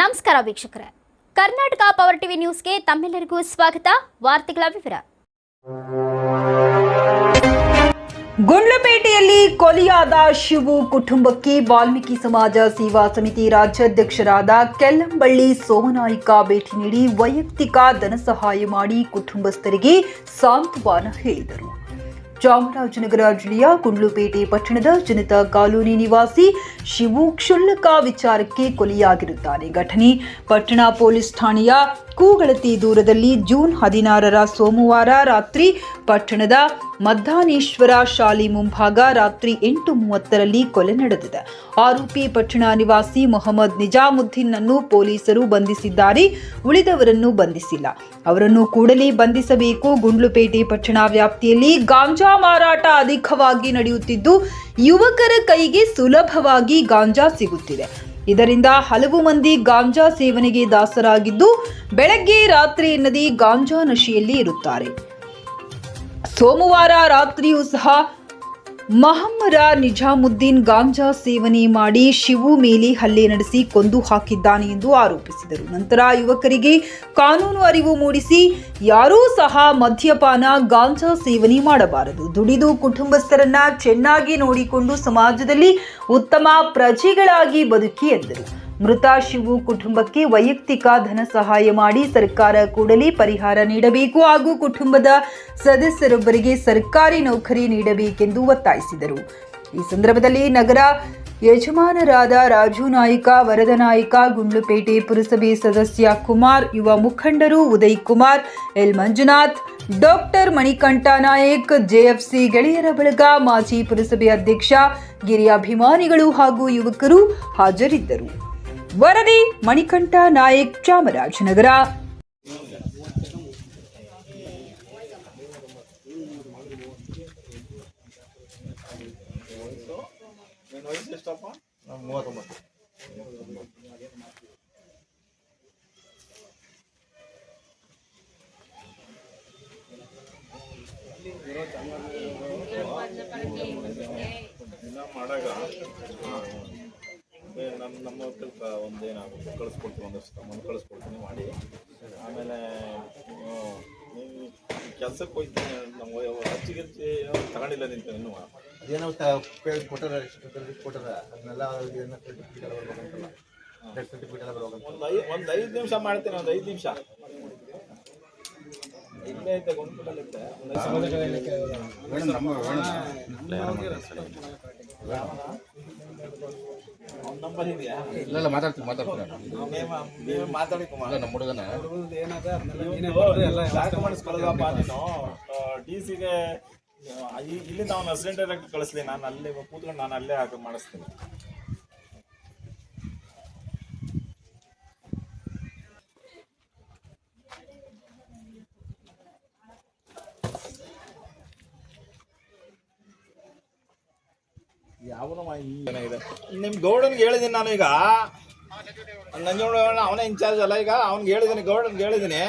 ನಮಸ್ಕಾರ ವೀಕ್ಷಕರೇ. Karnataka power TV ನ್ಯೂಸ್ಗೆ ತಮ್ಮೆಲ್ಲರಿಗೂ ಸ್ವಾಗತ. ವಾರ್ತೆಗಳ ವಿವರ. ಗುಂಡ್ಲಪೇಟೆಯಲ್ಲಿ ಕೊಲೆಯಾದ ಶಿವು ಕುಟುಂಬಕ್ಕೆ ವಾಲ್ಮೀಕಿ ಸಮಾಜ ಸೇವಾ ಸಮಿತಿ ರಾಜ್ಯಾಧ್ಯಕ್ಷರಾದ ಕೆಲ್ಲಂಬಳ್ಳಿ ಸೋಮನಾಯ್ಕ ಭೇಟಿ ನೀಡಿ ವೈಯಕ್ತಿಕ ಧನ ಸಹಾಯ ಮಾಡಿ ಕುಟುಂಬಸ್ಥರಿಗೆ ಸಾಂತ್ವನ ಹೇಳಿದರು. ಚಾಮರಾಜನಗರ ಜಿಲ್ಲೆಯ ಗುಂಡ್ಲುಪೇಟೆ ಪಟ್ಟಣದ ಜನತಾ ಕಾಲೋನಿ ನಿವಾಸಿ ಶಿವು ಕ್ಷುಲ್ಲಕ ವಿಚಾರಕ್ಕೆ ಕೊಲೆಯಾಗಿರುತ್ತಾರೆ ಘಟನೆ ಪಟ್ಟಣ ಪೊಲೀಸ್ ಠಾಣೆಯ ಕೂಗಳತಿ ದೂರದಲ್ಲಿ ಜೂನ್ ಹದಿನಾರರ ಸೋಮವಾರ ರಾತ್ರಿ ಪಟ್ಟಣದ ಮದ್ದಾನೇಶ್ವರ ಶಾಲೆ ಮುಂಭಾಗ ರಾತ್ರಿ ಎಂಟು ಮೂವತ್ತರಲ್ಲಿ ಕೊಲೆ ನಡೆದಿದೆ. ಆರೋಪಿ ಪಟ್ಟಣ ನಿವಾಸಿ ಮೊಹಮ್ಮದ್ ನಿಜಾಮುದ್ದೀನ್ ಅನ್ನು ಪೊಲೀಸರು ಬಂಧಿಸಿದ್ದಾರೆ. ಉಳಿದವರನ್ನು ಬಂಧಿಸಿಲ್ಲ. ಅವರನ್ನು ಕೂಡಲೇ ಬಂಧಿಸಬೇಕು. ಗುಂಡ್ಲುಪೇಟೆ ಪಟ್ಟಣ ವ್ಯಾಪ್ತಿಯಲ್ಲಿ ಗಾಂಜಾ ಮಾರಾಟ ಅಧಿಕವಾಗಿ ನಡೆಯುತ್ತಿದ್ದು, ಯುವಕರ ಕೈಗೆ ಸುಲಭವಾಗಿ ಗಾಂಜಾ ಸಿಗುತ್ತಿದೆ. ಇದರಿಂದ ಹಲವು ಮಂದಿ ಗಾಂಜಾ ಸೇವನೆಗೆ ದಾಸರಾಗಿದ್ದು, ಬೆಳಗ್ಗೆ ರಾತ್ರಿ ಎನ್ನದೇ ಗಾಂಜಾ ನಶೆಯಲ್ಲಿ ಇರುತ್ತಾರೆ. ಸೋಮವಾರ ರಾತ್ರಿಯೂ ಸಹ ಮಹಮ್ಮರ ನಿಜಾಮುದ್ದೀನ್ ಗಾಂಜಾ ಸೇವನೆ ಮಾಡಿ ಶಿವು ಮೇಲೆ ಹಲ್ಲೆ ನಡೆಸಿ ಕೊಂದು ಹಾಕಿದ್ದಾನೆ ಎಂದು ಆರೋಪಿಸಿದರು. ನಂತರ ಯುವಕರಿಗೆ ಕಾನೂನು ಅರಿವು ಮೂಡಿಸಿ ಯಾರೂ ಸಹ ಮದ್ಯಪಾನ, ಗಾಂಜಾ ಸೇವನೆ ಮಾಡಬಾರದು. ದುಡಿದು ಕುಟುಂಬಸ್ಥರನ್ನ ಚೆನ್ನಾಗಿ ನೋಡಿಕೊಂಡು ಸಮಾಜದಲ್ಲಿ ಉತ್ತಮ ಪ್ರಜೆಗಳಾಗಿ ಬದುಕಿ ಎಂದರು. ಮೃತ ಶಿವು ಕುಟುಂಬಕ್ಕೆ ವೈಯಕ್ತಿಕ ಧನ ಸಹಾಯ ಮಾಡಿ ಸರ್ಕಾರ ಕೂಡಲೇ ಪರಿಹಾರ ನೀಡಬೇಕು ಹಾಗೂ ಕುಟುಂಬದ ಸದಸ್ಯರೊಬ್ಬರಿಗೆ ಸರ್ಕಾರಿ ನೌಕರಿ ನೀಡಬೇಕೆಂದು ಒತ್ತಾಯಿಸಿದರು. ಈ ಸಂದರ್ಭದಲ್ಲಿ ನಗರ ಯಜಮಾನರಾದ ರಾಜು ನಾಯ್ಕ, ವರದ ನಾಯ್ಕ, ಗುಂಡ್ಲುಪೇಟೆ ಪುರಸಭೆ ಸದಸ್ಯ ಕುಮಾರ್, ಯುವ ಮುಖಂಡರು Uday Kumar, L Manjunath, doctor Manikanta Nayak, JFC ಗೆಳೆಯರ ಬಳಗ, ಮಾಜಿ ಪುರಸಭೆ ಅಧ್ಯಕ್ಷ ಗಿರಿಯ ಅಭಿಮಾನಿಗಳು ಹಾಗೂ ಯುವಕರು ಹಾಜರಿದ್ದರು. ವರದಿ ಮಣಿಕಂಠ ನಾಯಕ್ ಚಾಮರಾಜನಗರ. ಮಾಡಾಗ ನಮ್ಮ ನಮ್ಮ ಕೆಲಸ ಒಂದೇನಾಗುತ್ತೆ? ಕಳಿಸ್ಕೊಡ್ತೀನಿ ಒಂದಷ್ಟು ಒಂದು ಕಳಿಸ್ಕೊಡ್ತೀನಿ ಮಾಡಿ. ಆಮೇಲೆ ನೀವು ಕೆಲಸಕ್ಕೆ ಹೋಗ್ತೀನಿ ನಮ್ಮ ಹಚ್ಚಿ ಹಚ್ಚಿ ತಗೊಂಡಿಲ್ಲ ನಿಂತ ಇನ್ನೂ. ಅದೇನೋ ಕೊಟ್ಟಾರ ಎಷ್ಟು ಕೊಟ್ಟಾರ ಅದನ್ನೆಲ್ಲ ಒಂದು ಐದು ಒಂದು ಐದು ನಿಮಿಷ ಮಾಡ್ತೀನಿ ಒಂದು ಐದು ನಿಮಿಷ. ಇಲ್ಲೇ ಐತೆ ಗೊಂದಲೈತೆ ಒಂದು ಇದೆಯಾ? ಇಲ್ಲ ಮಾತಾಡ್ತೀನಿ ಮಾತಾಡ್ತೀನಿ. ನೀವೇ- ನೀವೇ ಮಾತಾಡಿ ಕುಮಾರ್. ನಮ್ಮ ಹುಡುಗನ. ಡಾಕ್ಯುಮೆಂಟ್ಸ್ ಕಳ್ದಪ್ಪ ನೀನು. ಡಿ ಸಿಗೆ ಇಲ್ಲಿಂದ ಅವ್ನ ಅಸಿಸ್ಟೆಂಟ್ ಡೈರೆಕ್ಟ್ ಕಳಿಸ್ಲಿ. ನಾನು ಅಲ್ಲೇ ಕೂತ್ಕೊಂಡು ನಾನು ಅಲ್ಲೇ ಹಾಕಿ ಮಾಡಿಸ್ತೀನಿ. ಯಾವನ ಇದೆ. ನಿಮ್ ಗೌಡನ್ಗೆ ಹೇಳಿದೀನಿ ನಾನು ಈಗ. ನಂಜನಗೌಡ ಅವನೇ ಇನ್ಚಾರ್ಜ್ ಅಲ್ಲ ಈಗ. ಅವ್ನಿಗೆ ಹೇಳಿದ್ದೀನಿ ಗೌಡನ್ಗೆ ಹೇಳಿದ್ದೀನಿ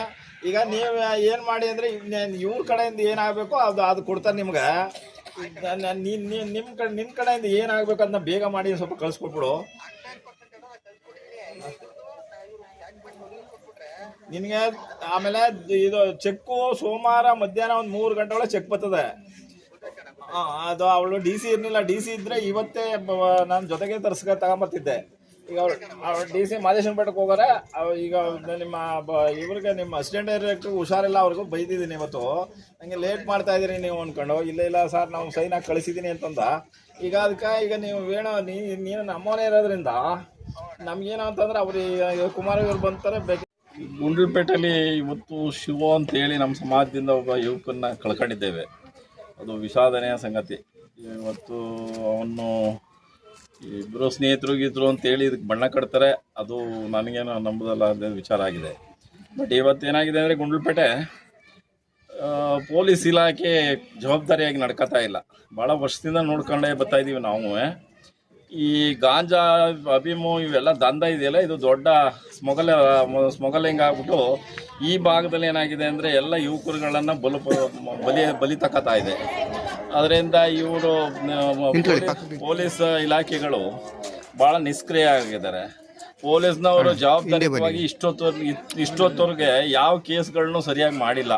ಈಗ ನೀವು ಏನು ಮಾಡಿ ಅಂದರೆ ಇವ್ರ ಕಡೆಯಿಂದ ಏನಾಗಬೇಕು, ಅದು ಅದು ಕೊಡ್ತಾರೆ ನಿಮ್ಗೆ. ನಿಮ್ಮ ಕಡೆ ನಿಮ್ಮ ಕಡೆಯಿಂದ ಏನಾಗಬೇಕು ಅದನ್ನ ಬೇಗ ಮಾಡಿ ಸ್ವಲ್ಪ ಕಳಿಸ್ಕೊಟ್ಬಿಡು. ನಿನಗೆ ಆಮೇಲೆ ಇದು ಚೆಕ್ಕು ಸೋಮವಾರ ಮಧ್ಯಾಹ್ನ ಒಂದು ಮೂರು ಗಂಟೆ ಒಳಗೆ ಚೆಕ್ ಬರ್ತದೆ. ಅದು ಅವಳು ಡಿ ಸಿ ಇರಲಿಲ್ಲ. ಡಿ ಸಿ ಇದ್ರೆ ಇವತ್ತೇ ನಾನು ಜೊತೆಗೆ ತರ್ಸ್ಕ ತಗೊಂಬರ್ತಿದ್ದೆ. ಈಗ ಅವಳು ಡಿ ಸಿ ಮಾದೇಶ್ವರ ಬೆಟ್ಟಕ್ಕೆ ಹೋಗೋರೆ. ಈಗ ನಿಮ್ಮ ಇವ್ರಿಗೆ ನಿಮ್ಮ ಅಸಿಸ್ಟೆಂಟ್ ಡೈರೆಕ್ಟ್ರು ಹುಷಾರಿಲ್ಲ, ಅವ್ರಿಗೂ ಬೈದಿದ್ದೀನಿ ಇವತ್ತು. ನನಗೆ ಲೇಟ್ ಮಾಡ್ತಾ ಇದ್ದೀರಿ ನೀವು ಅಂದ್ಕೊಂಡು ಇಲ್ಲ ಇಲ್ಲ ಸರ್ ನಾವು ಸೈನ್ ಹಾಕಿ ಕಳಿಸಿದ್ದೀನಿ ಅಂತಂದ. ಈಗ ಅದಕ್ಕೆ ಈಗ ನೀವು ಏನೋ ನೀನು ನಮ್ಮವನೇ ಇರೋದ್ರಿಂದ ನಮ್ಗೇನು ಅಂತಂದ್ರೆ ಅವ್ರು ಕುಮಾರ ಇವ್ರು ಬಂತಾರೆ, ಬೇಕು ಗುಂಡ್ಲುಪೇಟೆಯಲ್ಲಿ ಇವತ್ತು ಶಿವ ಅಂತ ಹೇಳಿ ನಮ್ಮ ಸಮಾಜದಿಂದ ಒಬ್ಬ ಯುವಕನ್ನ ಕಳ್ಕೊಂಡಿದ್ದೇವೆ. ಅದು ವಿಷಾದನೆಯ ಸಂಗತಿ. ಇವತ್ತು ಅವನು ಇಬ್ಬರು ಸ್ನೇಹಿತರು ಗೀತರು ಅಂತೇಳಿ ಇದಕ್ಕೆ ಬಣ್ಣ ಕಟ್ತಾರೆ. ಅದು ನನಗೇನು ನಂಬುದಲ್ಲ ಅಂತ ವಿಚಾರ ಆಗಿದೆ. ಬಟ್ ಇವತ್ತೇನಾಗಿದೆ ಅಂದರೆ ಗುಂಡ್ಲುಪೇಟೆ ಪೊಲೀಸ್ ಇಲಾಖೆ ಜವಾಬ್ದಾರಿಯಾಗಿ ನಡ್ಕೋತಾ ಇಲ್ಲ. ಭಾಳ ವರ್ಷದಿಂದ ನೋಡ್ಕೊಂಡೇ ಬರ್ತಾ ಇದ್ದೀವಿ ನಾವು. ಈ ಗಾಂಜಾ ಅಭಿಮು ಇವೆಲ್ಲ ದಂಧ ಇದೆಯಲ್ಲ ಇದು ದೊಡ್ಡ ಸ್ಮೊಗಲ್ ಸ್ಮೊಗಲಿಂಗ್ ಆಗ್ಬಿಟ್ಟು ಈ ಭಾಗದಲ್ಲಿ ಏನಾಗಿದೆ ಅಂದರೆ ಎಲ್ಲ ಯುವಕರುಗಳನ್ನು ಬಲು ಬಲಿ ಬಲಿ ತಕ್ಕತಾ ಇದೆ. ಅದರಿಂದ ಇವರು ಪೊಲೀಸ್ ಇಲಾಖೆಗಳು ಭಾಳ ನಿಷ್ಕ್ರಿಯ ಆಗಿದ್ದಾರೆ. ಪೊಲೀಸ್ನವರು ಜವಾಬ್ದಾರಿಯುತವಾಗಿ ಇಷ್ಟೊತ್ತು ಇಷ್ಟೊತ್ತವರೆಗೆ ಯಾವ ಕೇಸ್ಗಳನ್ನು ಸರಿಯಾಗಿ ಮಾಡಿಲ್ಲ.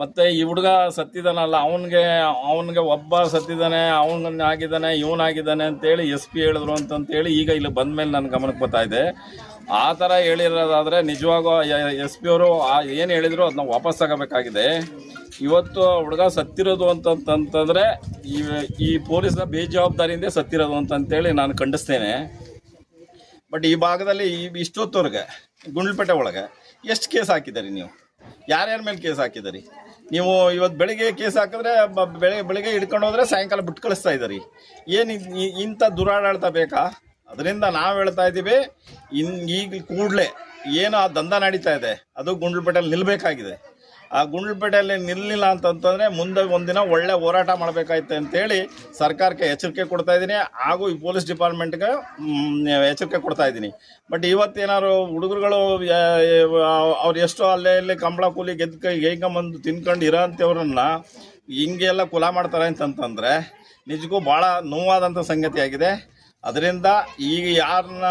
ಮತ್ತೆ ಈ ಹುಡುಗ ಸತ್ತಿದಾನಲ್ಲ, ಅವನಿಗೆ ಅವನಿಗೆ ಒಬ್ಬ ಸತ್ತಿದ್ದಾನೆ ಅವನ ಆಗಿದ್ದಾನೆ ಇವನಾಗಿದ್ದಾನೆ ಅಂತೇಳಿ ಎಸ್ ಪಿ ಹೇಳಿದ್ರು ಅಂತಂತೇಳಿ ಈಗ ಇಲ್ಲಿ ಬಂದ ಮೇಲೆ ನನ್ನ ಗಮನಕ್ಕೆ ಇದೆ. ಆ ಥರ ಹೇಳಿರೋದಾದರೆ ನಿಜವಾಗೂ ಎಸ್ ಪಿ ಅವರು ಏನು ಹೇಳಿದ್ರು ಅದನ್ನ ವಾಪಸ್ ತಗೋಬೇಕಾಗಿದೆ. ಇವತ್ತು ಹುಡುಗ ಸತ್ತಿರೋದು ಅಂತಂತಂದ್ರೆ ಈ ಈ ಪೊಲೀಸ್ನ ಬೇಜವಾಬ್ದಾರಿಯಿಂದ ಸತ್ತಿರೋದು ಅಂತಂತೇಳಿ ನಾನು ಖಂಡಿಸ್ತೇನೆ. ಬಟ್ ಈ ಭಾಗದಲ್ಲಿ ಈ ಇಷ್ಟೊತ್ತವರೆಗೆ, ಗುಂಡ್ಲಪೇಟೆ ಒಳಗೆ ಎಷ್ಟು ಕೇಸ್ ಹಾಕಿದ್ದೀರಿ ನೀವು? ಯಾರ್ಯಾರ ಮೇಲೆ ಕೇಸ್ ಹಾಕಿದ್ದೀರಿ? ನೀವು ಇವತ್ತು ಬೆಳಿಗ್ಗೆ ಕೇಸ್ ಹಾಕಿದ್ರೆ ಬೆಳಗ್ಗೆ ಬೆಳಿಗ್ಗೆ ಹಿಡ್ಕೊಂಡು ಹೋದ್ರೆ ಸಾಯಂಕಾಲ ಬಿಟ್ಟು ಕಳಿಸ್ತಾ ಇದ್ದೀರಿ. ಏನು ಇಂಥ ದುರಾಡಳಿತ ಬೇಕಾ? ಅದರಿಂದ ನಾವು ಹೇಳ್ತಾ ಇದ್ದೀವಿ, ಇನ್, ಈಗ ಕೂಡಲೇ, ಏನು ಆ ದಂಧ ನಡೀತಾ ಇದೆ, ಅದು ಗುಂಡ್ಲಪೇಟೆಯಲ್ಲಿ ನಿಲ್ಲಬೇಕಾಗಿದೆ ಆ ಗುಂಡ್ಲಪೇಟೆಯಲ್ಲಿ ನಿಲ್ಲಿಲ್ಲ ಅಂತಂತಂದರೆ ಮುಂದೆ ಒಂದಿನ ಒಳ್ಳೆ ಹೋರಾಟ ಮಾಡಬೇಕಾಯ್ತು ಅಂತೇಳಿ ಸರ್ಕಾರಕ್ಕೆ ಎಚ್ಚರಿಕೆ ಕೊಡ್ತಾ ಇದ್ದೀನಿ. ಹಾಗೂ ಈ ಪೊಲೀಸ್ ಡಿಪಾರ್ಟ್ಮೆಂಟ್ಗೆ ಎಚ್ಚರಿಕೆ ಕೊಡ್ತಾ ಇದ್ದೀನಿ. ಬಟ್ ಇವತ್ತೇನಾದ್ರು ಹುಡುಗರುಗಳು ಅವ್ರು ಎಷ್ಟೋ ಅಲ್ಲೇ ಇಲ್ಲಿ ಕಂಬಳ ಕೂಲಿ ಗೆದ್ದು ಕೈ ಗೈಕೊಂಬಂದು ತಿನ್ಕೊಂಡು ಇರೋಂಥವ್ರನ್ನ ಹಿಂಗೆಲ್ಲ ಕುಲ ಮಾಡ್ತಾರೆ ಅಂತಂತಂದರೆ ನಿಜಕ್ಕೂ ಭಾಳ ನೋವಾದಂಥ ಸಂಗತಿಯಾಗಿದೆ ಅದರಿಂದ ಈಗ ಯಾರನ್ನ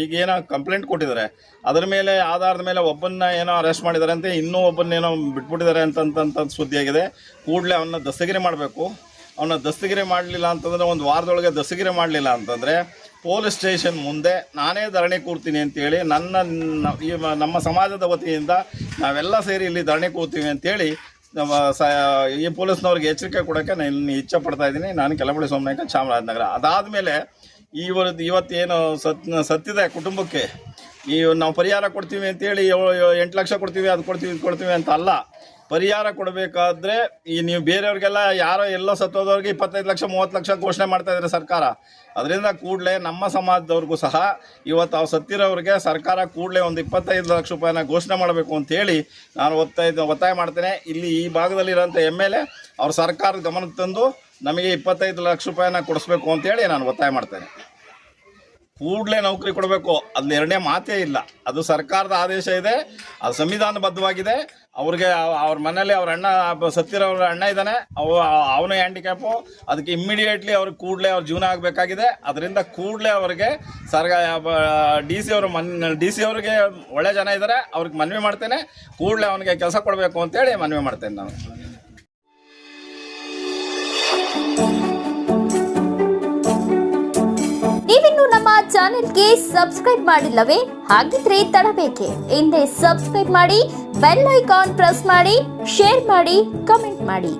ಈಗೇನೋ ಕಂಪ್ಲೇಂಟ್ ಕೊಟ್ಟಿದ್ದಾರೆ. ಅದರ ಮೇಲೆ ಆಧಾರದ ಮೇಲೆ ಒಬ್ಬನ್ನ ಏನೋ ಅರೆಸ್ಟ್ ಮಾಡಿದ್ದಾರೆ ಅಂತ ಇನ್ನೂ ಒಬ್ಬನ್ನೇನೋ ಬಿಟ್ಬಿಟ್ಟಿದ್ದಾರೆ ಅಂತಂತ ಸುದ್ದಿಯಾಗಿದೆ. ಕೂಡಲೇ ಅವನ್ನ ದಸ್ತಗಿರಿ ಮಾಡಬೇಕು. ಅವನ್ನ ದಸ್ತಗಿರಿ ಮಾಡಲಿಲ್ಲ ಅಂತಂದರೆ ಒಂದು ವಾರದೊಳಗೆ ದಸ್ತಗಿರಿ ಮಾಡಲಿಲ್ಲ ಅಂತಂದರೆ ಪೊಲೀಸ್ ಸ್ಟೇಷನ್ ಮುಂದೆ ನಾನೇ ಧರಣಿ ಕೂರ್ತೀನಿ ಅಂತೇಳಿ ನನ್ನ ನಮ್ಮ ಸಮಾಜದ ವತಿಯಿಂದ ನಾವೆಲ್ಲ ಸೇರಿ ಇಲ್ಲಿ ಧರಣಿ ಕೂರ್ತೀವಿ ಅಂತೇಳಿ ನಮ್ಮ ಸ ಈ ಪೊಲೀಸ್ನವ್ರಿಗೆ ಎಚ್ಚರಿಕೆ ಕೊಡೋಕ್ಕೆ ನಾನು ಇಚ್ಛೆ ಪಡ್ತಾ ಇದ್ದೀನಿ. ನಾನು ಕೆಲಬಳ್ಳಿ ಸೋಮನಾಯಕ ಚಾಮರಾಜನಗರ. ಅದಾದಮೇಲೆ ಇವತ್ತು ಇವತ್ತೇನು ಸತ್ ಸತ್ತಿದೆ ಕುಟುಂಬಕ್ಕೆ. ಈ ನಾವು ಪರಿಹಾರ ಕೊಡ್ತೀವಿ ಅಂತೇಳಿ ಎಂಟು ಲಕ್ಷ ಕೊಡ್ತೀವಿ, ಅದು ಕೊಡ್ತೀವಿ, ಇದು ಕೊಡ್ತೀವಿ ಅಂತ ಅಲ್ಲ ಪರಿಹಾರ ಕೊಡಬೇಕಾದ್ರೆ ಈ ನೀವು ಬೇರೆಯವ್ರಿಗೆಲ್ಲ ಯಾರೋ ಎಲ್ಲೋ ಸತ್ತೋದವ್ರಿಗೆ ಇಪ್ಪತ್ತೈದು ಲಕ್ಷ, ಮೂವತ್ತು ಲಕ್ಷ ಘೋಷಣೆ ಮಾಡ್ತಾ ಇದ್ದಾರೆ ಸರ್ಕಾರ. ಅದರಿಂದ ಕೂಡಲೇ ನಮ್ಮ ಸಮಾಜದವ್ರಿಗೂ ಸಹ ಇವತ್ತು ಅವ್ರು ಸತ್ತಿರೋರಿಗೆ ಸರ್ಕಾರ ಕೂಡಲೇ ಒಂದು ಇಪ್ಪತ್ತೈದು ಲಕ್ಷ ರೂಪಾಯಿನ ಘೋಷಣೆ ಮಾಡಬೇಕು ಅಂತೇಳಿ ನಾನು ಒತ್ತಾಯ ಒತ್ತಾಯ ಮಾಡ್ತೇನೆ. ಇಲ್ಲಿ ಈ ಭಾಗದಲ್ಲಿರೋಂಥ ಎಂ ಎಲ್ ಎ ಅವ್ರ ಸರ್ಕಾರದ ಗಮನಕ್ಕೆ ತಂದು ನಮಗೆ ಇಪ್ಪತ್ತೈದು ಲಕ್ಷ ರೂಪಾಯಿನ ಕೊಡಿಸ್ಬೇಕು ಅಂತೇಳಿ ನಾನು ಒತ್ತಾಯ ಮಾಡ್ತೇನೆ. ಕೂಡಲೇ ನೌಕರಿ ಕೊಡಬೇಕು. ಅಲ್ಲಿ ಎರಡನೇ ಮಾತೇ ಇಲ್ಲ. ಅದು ಸರ್ಕಾರದ ಆದೇಶ ಇದೆ. ಅದು ಸಂವಿಧಾನಬದ್ಧವಾಗಿದೆ. ಅವ್ರಿಗೆ ಅವ್- ಅವ್ರ ಮನೇಲಿ ಅವ್ರ ಅಣ್ಣ ಸತ್ತಿರೋರ ಅಣ್ಣ ಇದ್ದಾನೆ. ಅವು ಅವನು ಹ್ಯಾಂಡಿಕ್ಯಾಪು ಅದಕ್ಕೆ ಇಮ್ಮಿಡಿಯೇಟ್ಲಿ ಅವ್ರಿಗೆ ಕೂಡಲೇ ಅವ್ರ ಜೀವನ ಆಗಬೇಕಾಗಿದೆ. ಅದರಿಂದ ಕೂಡಲೇ ಅವ್ರಿಗೆ ಸರ್ಗ ಡಿ ಸಿ ಅವರು ಮನ್ ಡಿ ಸಿ ಅವ್ರಿಗೆ ಒಳ್ಳೆ ಜನ ಇದ್ದಾರೆ ಅವ್ರಿಗೆ ಮನವಿ ಮಾಡ್ತೇನೆ. ಕೂಡಲೇ ಅವನಿಗೆ ಕೆಲಸ ಕೊಡಬೇಕು ಅಂತೇಳಿ ಮನವಿ ಮಾಡ್ತೇನೆ ನಾನು. ನೀವಿನ್ನು ನಮ್ಮ ಚಾನೆಲ್ಗೆ ಸಬ್ಸ್ಕ್ರೈಬ್ ಮಾಡಿಲ್ಲವೇ? ಹಾಗಿದ್ರೆ ತಡಬೇಕೆ. ಹಿಂದೆ ಸಬ್ಸ್ಕ್ರೈಬ್ ಮಾಡಿ, ಬೆಲ್ ಐಕಾನ್ ಪ್ರೆಸ್ ಮಾಡಿ, ಶೇರ್ ಮಾಡಿ, ಕಮೆಂಟ್ ಮಾಡಿ.